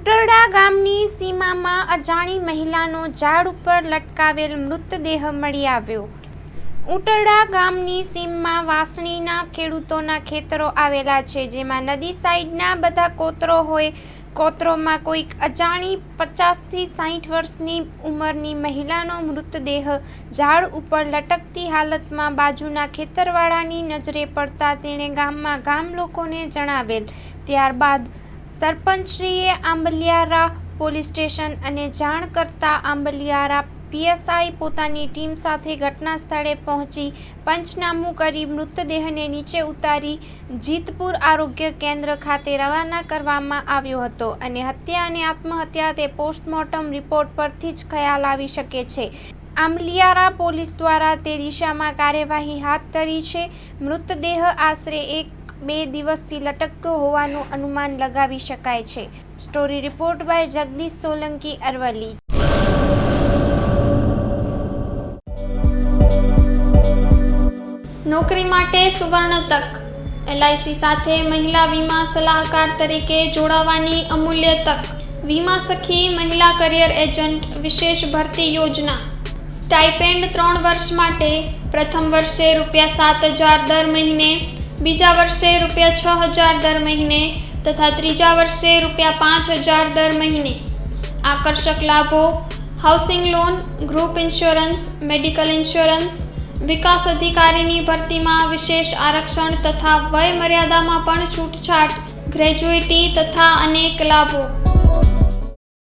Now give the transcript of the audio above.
ઉટરડા ગામની સીમામાં અજાણી મહિલાનો ઝાડ ઉપર લટકાવેલ મૃતદેહ મળી આવ્યો. ઉટરડા ગામની સીમમાં વાસણીના ખેડૂતોના ખેતરો આવેલા છે, જેમાં નદી સાઈડના બધા કોતરો હોય, કોતરોમાં કોઈક અજાણી પચાસથી સાઠ વર્ષની ઉંમરની મહિલાનો મૃતદેહ ઝાડ ઉપર લટકતી હાલતમાં બાજુના ખેતરવાળાની નજરે પડતા તેણે ગામમાં ગામ લોકોને જણાવેલ. ત્યારબાદ સરપંચશ્રીએ આંબલિયારા પોલીસ સ્ટેશન અને જાણ કરતા આંબલિયારા પીએસઆઈ પોતાની ટીમ સાથે ઘટના સ્થળે પહોંચી પંચનામું કરી મૃતદેહને નીચે ઉતારી જીતપુર આરોગ્ય કેન્દ્ર ખાતે રવાના કરવામાં આવ્યો હતો અને હત્યા અને આત્મહત્યા તે પોસ્ટમોર્ટમ રિપોર્ટ પરથી જ ખ્યાલ આવી શકે છે. આંબલિયારા પોલીસ દ્વારા તે દિશામાં કાર્યવાહી હાથ ધરી છે. મૃતદેહ આશરે એક બે દિવસથી લટકતો હોવાનું અનુમાન લગાવી શકાય છે. Story report by Jagdish Solanki Aravalli. નોકરી માટે સુવર્ણ તક. એલઆઈસી સાથે મહિલા વીમા સલાહકાર તરીકે જોડાવાની અમૂલ્ય તક. વીમા સખી મહિલા કરિયર એજન્ટ વિશેષ ભરતી યોજના. સ્ટાઇપેન્ડ ત્રણ વર્ષ માટે પ્રથમ વર્ષે રૂપિયા સાત હજાર દર મહિને બીજા વર્ષે રૂપિયા છ હજાર દર મહિને તથા ત્રીજા વર્ષે રૂપિયા પાંચ હજાર દર મહિને. આકર્ષક લાભો housing loan group insurance medical insurance વિકાસ અધિકારીની ભરતીમાં વિશેષ આરક્ષણ તથા વય મર્યાદામાં પણ છૂટછાટ ગ્રેજ્યુએટી તથા અનેક લાભો.